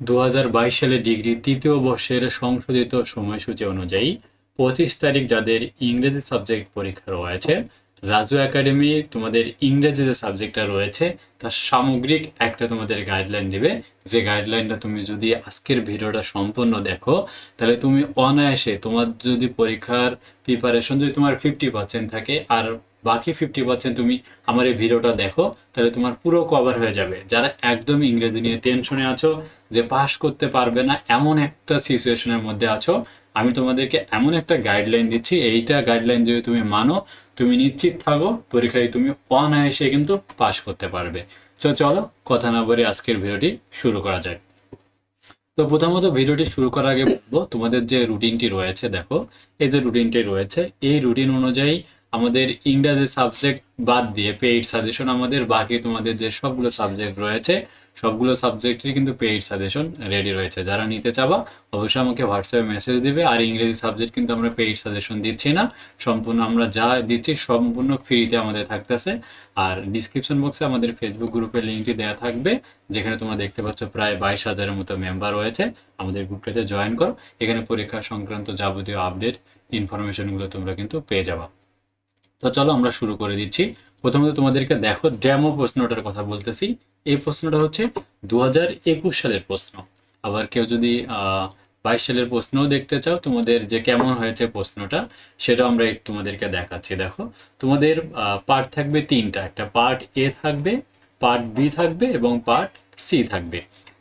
দু হাজার বাইশ সালে ডিগ্রি তৃতীয় বর্ষের সংশোধিত সময়সূচি অনুযায়ী পঁচিশ তারিখ যাদের ইংরেজি সাবজেক্ট পরীক্ষা রয়েছে, রাজু একাডেমি তোমাদের ইংরেজি যে সাবজেক্টটা রয়েছে, তার সামগ্রিক একটা তোমাদের গাইডলাইন দিবে। যে গাইডলাইনটা তুমি যদি আজকের ভিডিওটা সম্পূর্ণ দেখো, তাহলে তুমি অনায়াসে তোমার যদি পরীক্ষার প্রিপারেশন যদি তোমার ফিফটি পার্সেন্ট থাকে আর বাকি ফিফটি পার্সেন্ট তুমি আমার এই ভিডিওটা দেখো, তাহলে তোমার পুরো কভার হয়ে যাবে। যারা একদম ইংরেজি নিয়ে টেনশনে আছো যে পাস করতে পারবে না, এমন একটা সিচুয়েশনের মধ্যে আছো। আমি তোমাদেরকে এমন একটা গাইডলাইন দিচ্ছি, এইটা গাইডলাইন যদি তুমি মানো, তুমি নিশ্চিত থাকো, পরীক্ষায় তুমি অনায়াসে কিন্তু পাস করতে পারবে। তো চলো কথা না বলে আজকের ভিডিওটি শুরু করা যায় তো প্রথমত ভিডিওটি শুরু করার আগে বলব, তোমাদের যে রুটিনটি রয়েছে, দেখো, এই যে রুটিনটি রয়েছে, এই রুটিন অনুযায়ী আমাদের ইংরাজি সাবজেক্ট বাদ দিয়ে পেইড সাজেশন আমাদের বাকি তোমাদের যে সবগুলো সাবজেক্ট রয়েছে সবগুলো সাবজেক্টেরই কিন্তু পেইড সাজেশন রেডি রয়েছে। যারা নিতে চাবা, অবশ্যই আমাকে হোয়াটসঅ্যাপে মেসেজ দিবে। আর ইংরেজি সাবজেক্ট কিন্তু আমরা পেইড সাজেশন দিচ্ছি না। সম্পূর্ণ আমরা যা দিচ্ছি সম্পূর্ণ ফ্রিতে আমাদের থাকতেছে। আর ডিসক্রিপশন বক্সে আমাদের ফেসবুক গ্রুপের লিঙ্কটি দেওয়া থাকবে। যেখানে তোমরা দেখতে পাচ্ছ প্রায় বাইশ হাজারের মতো মেম্বার রয়েছে। আমাদের গ্রুপটাতে জয়েন করো। এখানে পরীক্ষা সংক্রান্ত যাবতীয় আপডেট ইনফরমেশনগুলো তোমরা কিন্তু পেয়ে যাবা। তো চলো আমরা শুরু করে দিচ্ছি। প্রথমত তোমাদেরকে দেখো ড্যামো প্রশ্নটার কথা বলতেছি। এই প্রশ্নটা হচ্ছে দু হাজার একুশ সালের প্রশ্ন। আবার কেউ যদি বাইশ সালের প্রশ্নও দেখতে চাও, তোমাদের যে কেমন হয়েছে প্রশ্নটা, সেটা আমরা তোমাদেরকে দেখাচ্ছি। দেখো, তোমাদের পার্ট থাকবে তিনটা। একটা পার্ট এ থাকবে পার্ট বি থাকবে এবং পার্ট সি থাকবে।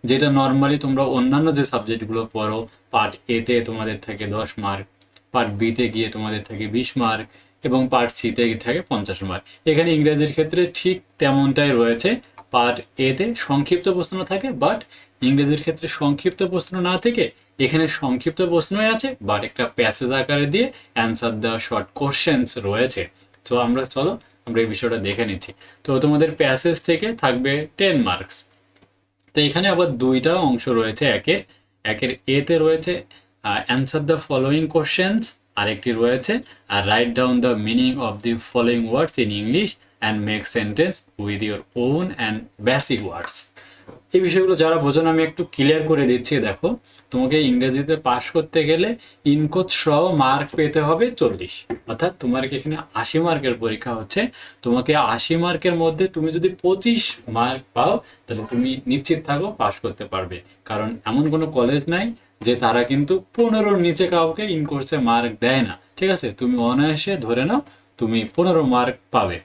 যেটা নর্মালি তোমরা অন্যান্য যে সাবজেক্টগুলো পড়ো পার্ট এতে তোমাদের থাকে দশ মার্ক পার্ট বিতে গিয়ে তোমাদের থাকে বিশ মার্ক এবং পার্ট সিতে থাকে পঞ্চাশ মার্ক এখানে ইংরেজির ক্ষেত্রে ঠিক তেমনটাই রয়েছে। পার্ট এতে সংক্ষিপ্ত প্রশ্ন থাকে বাট ইংরেজির ক্ষেত্রে সংক্ষিপ্ত প্রশ্ন না থেকে এখানে সংক্ষিপ্ত প্রশ্নই আছে বাট একটা প্যাসেজ আকারে দিয়ে অ্যান্সার দেওয়া শর্ট কোশ্চেন্স রয়েছে। তো আমরা, চলো, আমরা এই বিষয়টা দেখে নিচ্ছি। তো তোমাদের প্যাসেজ থেকে থাকবে টেন মার্কস তো এখানে আবার দুইটা অংশ রয়েছে একের। একের এতে রয়েছে অ্যান্সার দ্য ফলোয়িং কোশ্চেন্স আরেকটি রয়েছে, আর write down the meaning of the following words in English and make sentence with your own and basic words এই বিষয়গুলো যারা বোঝেন আমি একটু ক্লিয়ার করে দিচ্ছি, দেখো। তোমাকে ইংরেজিতে পাশ করতে গেলে ইনকোচ সহ মার্ক পেতে হবে চল্লিশ। অর্থাৎ তোমার এখানে আশি মার্কের পরীক্ষা হচ্ছে? তোমাকে আশি মার্কের মধ্যে তুমি যদি পঁচিশ মার্ক পাও, তাহলে তুমি নিশ্চিত থাকো পাশ করতে পারবে। কারণ এমন কোনো কলেজ নাই যে তারা কিন্তু পনেরোর নিচে কাউকে ইন কোর্সে মার্ক দেয় না। ঠিক আছে? তুমি অনায়াসে ধরে নাও, তুমি পনেরো মার্ক পাবে।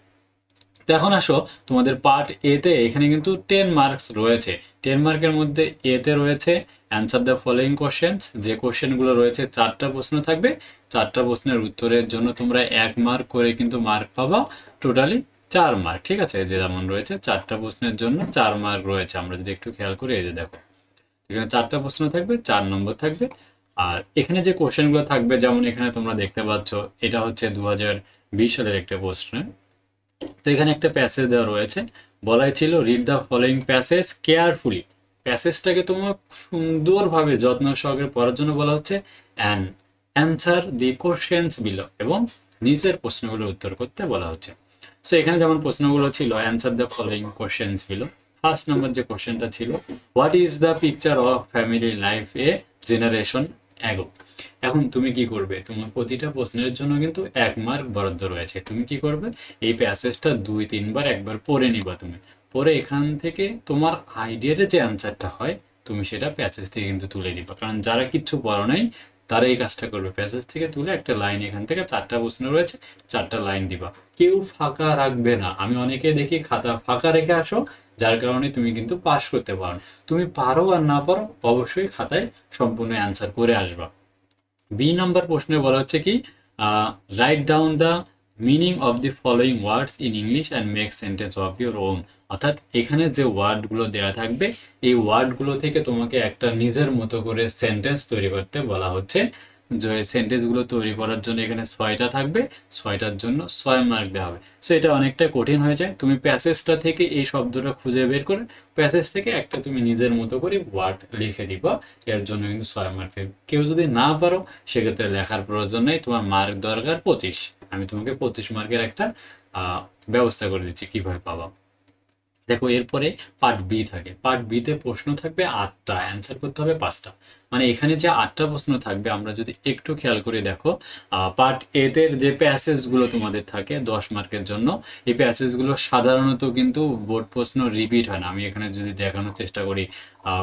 তো এখন আসো, তোমাদের পার্ট এতে এখানে কিন্তু টেন মার্কস রয়েছে। টেন মার্কের মধ্যে এতে রয়েছে অ্যান্সার দ্য ফলোয়িং কোশ্চেন্স যে কোশ্চেনগুলো রয়েছে, চারটা প্রশ্ন থাকবে। চারটা প্রশ্নের উত্তরের জন্য তোমরা এক মার্ক করে কিন্তু মার্ক পাবা। টোটালি চার মার্ক ঠিক আছে? যে যেমন রয়েছে, চারটা প্রশ্নের জন্য চার মার্ক রয়েছে। আমরা যদি একটু খেয়াল করি, এই যে দেখো, এখানে চারটা প্রশ্ন থাকবে, চার নম্বর থাকবে। আর এখানে যে কোশ্চেনগুলো থাকবে, যেমন এখানে তোমরা দেখতে পাচ্ছ, এটা হচ্ছে দু হাজার বিশ সালের একটা প্রশ্ন। তো এখানে একটা প্যাসেজ দেওয়া রয়েছে। বলাই ছিল read the following passage carefully প্যাসেজটাকে তোমার সুন্দরভাবে যত্ন সহকারে পড়ার জন্য বলা হচ্ছে and answer the questions below এবং নিজের প্রশ্নগুলোর উত্তর করতে বলা হচ্ছে। সো এখানে যেমন প্রশ্নগুলো ছিল answer the following questions below first নম্বর যে কোশ্চেনটা ছিল what is the picture of family life a generation ago এখন তুমি কি করবে? তোমার প্রতিটা প্রশ্নের জন্য কিন্তু এক মার্ক বরাদ্দ রয়েছে। তুমি কি করবে? এই প্যাসেজটা দুই, তিনবার, একবার পড়ে নিবা তুমি। পরে এখান থেকে তোমার আইডিয়ার যে অ্যান্সারটা হয়, তুমি সেটা প্যাসেজ থেকে কিন্তু তুলে দিবা কারণ যারা কিচ্ছু পড়ো নাই তারা এই কাজটা করবে। প্যাসেজ থেকে তুলে একটা লাইন এখান থেকে চারটা প্রশ্ন রয়েছে, চারটা লাইন দিবা। কেউ ফাঁকা রাখবে না। আমি অনেকে দেখি খাতা ফাঁকা রেখে আসো, যার কারণে তুমি কিন্তু পাস করতে পারো। তুমি পারো আর না পারো, অবশ্যই খাতায় সম্পূর্ণ অ্যান্সার করে আসবা। বি নাম্বার প্রশ্নে বলা হচ্ছে কি write down the meaning of the following words in English and make sentence of your own অর্থাৎ এখানে যে ওয়ার্ডগুলো দেওয়া থাকবে, এই ওয়ার্ডগুলো থেকে তোমাকে একটা নিজের মতো করে সেন্টেন্স তৈরি করতে বলা হচ্ছে। যে সেন্টেন্সগুলো তৈরি করার জন্য এখানে ছয়টা থাকবে, ছয়টার জন্য ছয় মার্ক দেওয়া হবে। সো এটা অনেকটা কঠিন হয়ে যায়। তুমি প্যাসেজটা থেকে এই শব্দটা খুঁজে বের করে প্যাসেজ থেকে একটা তুমি নিজের মতো করে ওয়ার্ড লিখে দিবা। এর জন্য কিন্তু ছয় মার্ক দেবে কেউ যদি না পারো, সেক্ষেত্রে লেখার প্রয়োজন নেই। তোমার মার্ক দরকার পঁচিশ। আমি তোমাকে পঁচিশ মার্কের একটা ব্যবস্থা করে দিচ্ছি কীভাবে পাবা। দেখো, এরপরে পার্ট বি থাকে। পার্ট বিতে প্রশ্ন থাকবে আটটা অ্যান্সার করতে হবে পাঁচটা। মানে এখানে যে আটটা প্রশ্ন থাকবে, আমরা যদি একটু খেয়াল করে দেখো পার্ট এতে যে প্যাসেজগুলো তোমাদের থাকে দশ মার্কের জন্য, এই প্যাসেজগুলো সাধারণত কিন্তু বোর্ড প্রশ্ন রিপিট হয় না। আমি এখানে যদি দেখানোর চেষ্টা করি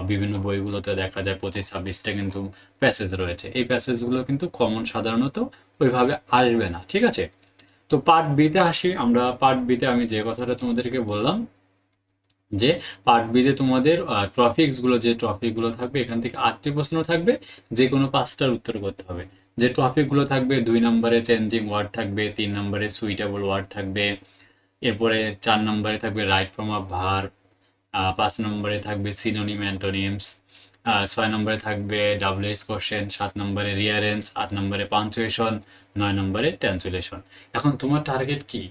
বিভিন্ন বইগুলোতে দেখা যায় পঁচিশ, ছাব্বিশটা কিন্তু প্যাসেজ রয়েছে। এই প্যাসেজগুলো কিন্তু কমন সাধারণত ওইভাবে আসবে না, ঠিক আছে? তো পার্ট বিতে আসি, আমরা পার্ট বিতে আমি যে কথাটা তোমাদেরকে বললাম যে পার্ট বিতে তোমাদের টপিকসগুলো যে টপিকগুলো থাকবে, এখান থেকে আটটি প্রশ্ন থাকবে যে কোনো পাঁচটার উত্তর করতে হবে। যে টপিকগুলো থাকবে, দুই নম্বরে চেঞ্জিং ওয়ার্ড থাকবে, তিন নম্বরে সুইটেবল ওয়ার্ড থাকবে, এরপরে চার নম্বরে থাকবে রাইট ফ্রম আ ভার পাঁচ নম্বরে থাকবে সিনোনিম অ্যান্টোনিমস ছয় নম্বরে থাকবে ডাব্লিউএস কোশ্চেন সাত নম্বরে রিয়ারেন্স আট নম্বরে পাঞ্চুয়েশন নয় নম্বরে ট্রান্সলেশন এখন তোমার টার্গেট কি?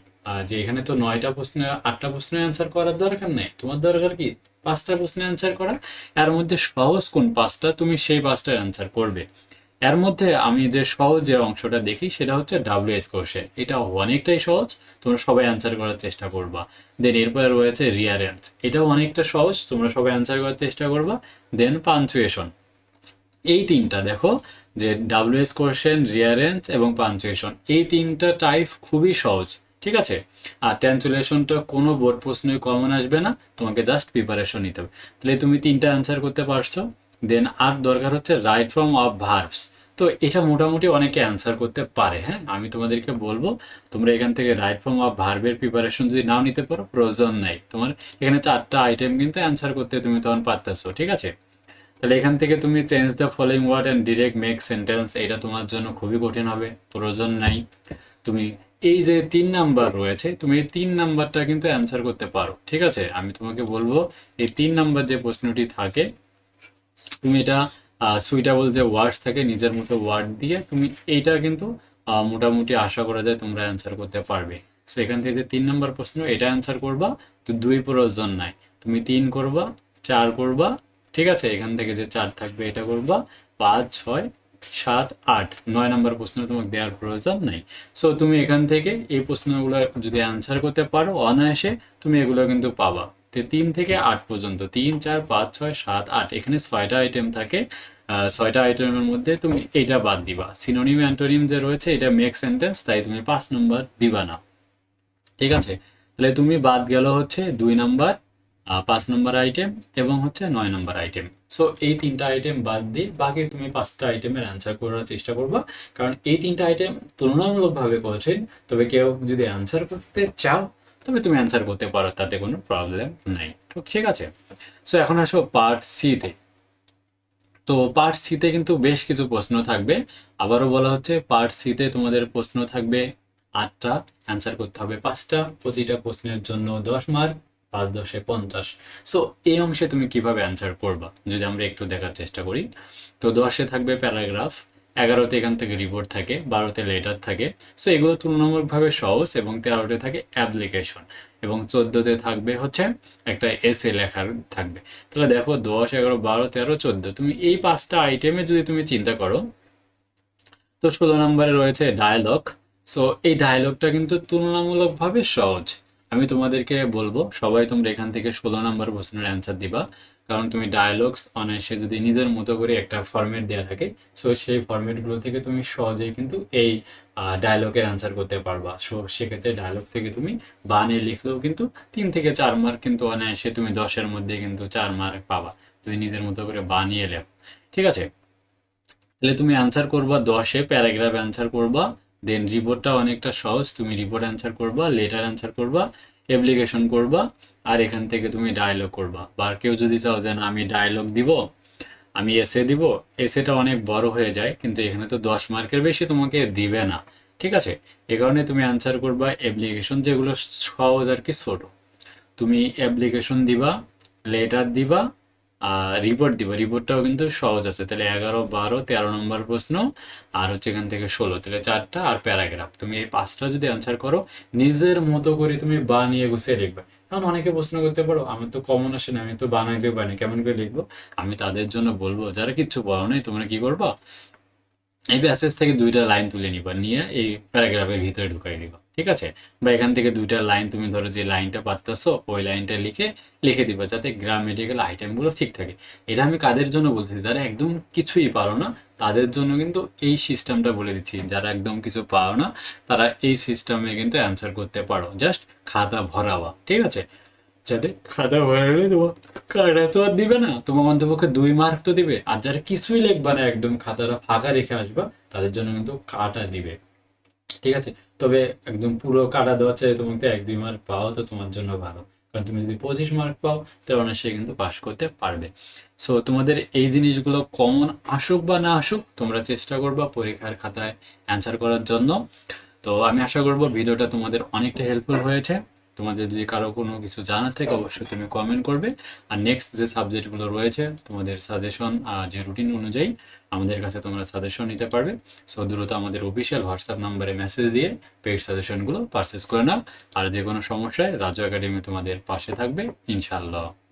যে এখানে তো নয়টা প্রশ্ন আটটা প্রশ্নের অ্যান্সার করার দরকার নেই। তোমার দরকার কি? পাঁচটা প্রশ্নের অ্যান্সার করা। এর মধ্যে সহজ কোন পাঁচটা তুমি সেই পাঁচটার অ্যান্সার করবে। এর মধ্যে আমি যে সহজ যে অংশটা দেখি, সেটা হচ্ছে ডাব্লিউএস কোশ্চেন এটা অনেকটাই সহজ। তোমরা সবাই অ্যান্সার করার চেষ্টা করবা। দেন এরপরে রয়েছে রিয়ারেন্স এটাও অনেকটা সহজ। তোমরা সবাই অ্যান্সার করার চেষ্টা করবা। দেন পাঞ্চুয়েশন এই তিনটা দেখো, যে ডাব্লিউএস কোশ্চেন রিয়ারেন্স এবং পাঞ্চুয়েশন এই তিনটা টাইপ খুবই সহজ। ঠিক আছে? আর ট্রান্সলেশনটা কোনো বোর্ড প্রশ্নই কমন আসবে না, তোমাকে জাস্ট প্রিপারেশন নিতে হবে। তাহলে তুমি তিনটা অ্যান্সার করতে পারছ। দেন আর দরকার হচ্ছে রাইট ফর্ম অফ ভার্বস তো এটা মোটামুটি অনেকে অ্যান্সার করতে পারে হ্যাঁ? আমি তোমাদেরকে বলব, তোমরা এখান থেকে রাইট ফর্ম অফ ভার্বের প্রিপারেশন যদি নাও নিতে পারো, প্রয়োজন নাই। তোমার এখানে চারটা আইটেম কিন্তু অ্যান্সার করতে তুমি তখন পারতেছো, ঠিক আছে? তাহলে এখান থেকে তুমি change the following word and direct make sentence এটা তোমার জন্য খুবই কঠিন হবে, প্রয়োজন নাই। তুমি এই যে তিন নাম্বার রয়েছে, তুমি এই তিন নাম্বারটা কিন্তু অ্যান্সার করতে পারো, ঠিক আছে? আমি তোমাকে বলব, এই তিন নাম্বার যে প্রশ্নটি থাকে, তুমি এটা সুইটেবল যে ওয়ার্ডস থাকে, নিজের মতো ওয়ার্ড দিয়ে তুমি এইটা কিন্তু মোটামুটি আশা করা যায় তোমরা অ্যান্সার করতে পারবে। সো এখান থেকে যে তিন নম্বর প্রশ্ন, এটা অ্যান্সার করবা, তো দুই প্রয়োজন নাই। তুমি তিন করবা, চার করবা, ঠিক আছে? এখান থেকে যে চার থাকবে, এটা করবা, পাঁচ, ছয় সাত, আট, নয় নম্বর প্রশ্ন তোমাকে দেওয়ার প্রয়োজন নাই। সো তুমি এখান থেকে এই প্রশ্নগুলো যদি অ্যান্সার করতে পারো অনায়াসে, তুমি এগুলো কিন্তু পাবা। তো তিন থেকে আট পর্যন্ত, তিন, চার, পাঁচ, ছয়, সাত, আট, এখানে ছয়টা আইটেম থাকে। ছয়টা আইটেমের মধ্যে তুমি এইটা বাদ দিবা। সিনোনিম অ্যান্টোনিম যে রয়েছে, এটা মেক সেন্টেন্স তাই তুমি পাঁচ নম্বর দিবা না। ঠিক আছে? তাহলে তুমি বাদ গেল হচ্ছে দুই নাম্বার পাঁচ নম্বর আইটেম এবং হচ্ছে নয় নম্বর আইটেম সো এই তিনটা আইটেম বাদ দিয়ে বাকি তুমি পাঁচটা আইটেমের অ্যান্সার করার চেষ্টা করবা। কারণ এই তিনটা আইটেম তুলনামূলকভাবে কঠিন। তবে কেউ যদি অ্যান্সার করতে চাও, তবে তুমি অ্যান্সার করতে পারো, তাতে কোনো প্রবলেম নাই। তো ঠিক আছে। সো এখন আসো পার্ট সিতে তো। পার্ট সিতে কিন্তু বেশ কিছু প্রশ্ন থাকবে। আবারও বলা হচ্ছে পার্ট সিতে তোমাদের প্রশ্ন থাকবে আটটা। অ্যান্সার করতে হবে পাঁচটা। প্রতিটা প্রশ্নের জন্য দশ মার্ক পাঁচ দশে পঞ্চাশ। সো এই অংশে তুমি কীভাবে অ্যান্সার করবা? যদি আমরা একটু দেখার চেষ্টা করি। তো দশে থাকবে প্যারাগ্রাফ, এগারোতে এখান থেকে রিপোর্ট থাকে, বারোতে লেটার থাকে। সো এগুলো তুলনামূলকভাবে সহজ এবং তেরোতে থাকে অ্যাপ্লিকেশন এবং চোদ্দোতে থাকবে হচ্ছে একটা এসে লেখার থাকবে। তাহলে দেখো দশ, এগারো, বারো, তেরো, চোদ্দ। তুমি এই পাঁচটা আইটেমে যদি তুমি চিন্তা করো, তো ষোলো নম্বরে রয়েছে ডায়ালগ সো এই ডায়ালগটা কিন্তু তুলনামূলকভাবে সহজ। আমি তোমাদেরকে বলব, সবাই তোমরা এখান থেকে ষোলো নম্বর প্রশ্নের অ্যান্সার দিবা। কারণ তুমি ডায়ালগস অনায়াসে যদি নিজের মতো করে একটা ফরম্যাট দেওয়া থাকে সো সেই ফরম্যাটগুলো থেকে তুমি সহজেই কিন্তু এই ডায়লগের অ্যান্সার করতে পারবা। সো সেক্ষেত্রে ডায়লগ থেকে তুমি বানিয়ে লিখলেও কিন্তু তিন থেকে চার মার্ক কিন্তু অনায়াসে তুমি দশের মধ্যে কিন্তু চার মার্ক পাবা, যদি নিজের মতো করে বানিয়ে লেখো। ঠিক আছে? তাহলে তুমি অ্যান্সার করবা দশে প্যারাগ্রাফ অ্যান্সার করবা দেন রিপোর্টটা অনেকটা সহজ। তুমি রিপোর্ট অ্যান্সার করবা লেটার অ্যান্সার করবা অ্যাপ্লিকেশন করবা, আর এখান থেকে তুমি ডায়লগ করবা। বা কেউ যদি চাও যে, না, আমি ডায়লগ দিব, আমি এসে দিব এসেটা অনেক বড় হয়ে যায়, কিন্তু এখানে তো দশ মার্কের বেশি তোমাকে দিবে না। ঠিক আছে? এ কারণে তুমি অ্যান্সার করবা অ্যাপ্লিকেশন যেগুলো সহজ আর কি ছোট। তুমি অ্যাপ্লিকেশন দিবা লেটার দিবা রিপোর্ট দিবা। রিপোর্টটাও কিন্তু সহজ আছে। তাহলে এগারো, বারো, তেরো নম্বর প্রশ্ন আর হচ্ছে এখান থেকে ষোলো। তাহলে চারটা আর প্যারাগ্রাফ। তুমি এই পাঁচটা যদি অ্যান্সার করো, নিজের মতো করে তুমি বানিয়ে গুছিয়ে লিখবে। এখন অনেকে প্রশ্ন করতে পারো আমি তো কমন আসে না, আমি তো বানাইতেও পারি কেমন করে লিখব? আমি তাদের জন্য বলব, যারা কিচ্ছু বলো নাই, তোমরা কি করবা? এই প্যাসেজ থেকে দুইটা লাইন তুলে নিবা। নিয়ে এই প্যারাগ্রাফের ভিতরে ঢুকাই নিবা। ঠিক আছে? বা এখান থেকে দুইটা লাইন তুমি ধরো যে লাইনটা পাচ্তেছো ওই লাইনটা লিখে লিখে দিবা যাতে গ্রামেটিক্যাল আইটেমগুলো ঠিক থাকে। এটা আমি কাদের জন্য বলতেছি? যারা একদম কিছুই পারো না, তাদের জন্য কিন্তু এই সিস্টেমটা বলে দিচ্ছি। যারা একদম কিছু পারো না, তারা এই সিস্টেমে কিন্তু অ্যান্সার করতে পারো। জাস্ট খাতা ভরাওয়া ঠিক আছে? যাতে খাতা ভরালে তোমার কাটা তো আর দিবে না। তোমার অন্তপক্ষে দুই মার্ক তো দিবে। আর যারা কিছুই লিখবা না, একদম খাতাটা ফাঁকা রেখে আসবা, তাদের জন্য কিন্তু কাটা দিবে। ঠিক আছে? তবে একদম পুরো কাটা দেওয়া চাই তোমাকে এক দুই মার্ক পাও তো তোমার জন্য ভালো। কারণ তুমি যদি পঁচিশ মার্ক পাও তাহলে সে কিন্তু পাস করতে পারবে। সো তোমাদের এই জিনিসগুলো কমন আসুক বা না আসুক, তোমরা চেষ্টা করবা পরীক্ষার খাতায় অ্যান্সার করার জন্য। তো, আমি আশা করব ভিডিওটা তোমাদের অনেকটা হেল্পফুল হয়েছে। তোমাদের যদি কারও কোনো কিছু জানার থাকে অবশ্যই তুমি কমেন্ট করবে। আর নেক্সট যে সাবজেক্টগুলো রয়েছে তোমাদের সাজেশন যে রুটিন অনুযায়ী আমাদের কাছে তোমরা সাজেশন নিতে পারবে। সো দ্রুত আমাদের অফিসিয়াল হোয়াটসঅ্যাপ নাম্বারে মেসেজ দিয়ে পেড সাজেশনগুলো পারচেস করে নাও। আর যে কোনো সমস্যায় রাজু একাডেমি তোমাদের পাশে থাকবে ইনশাল্লাহ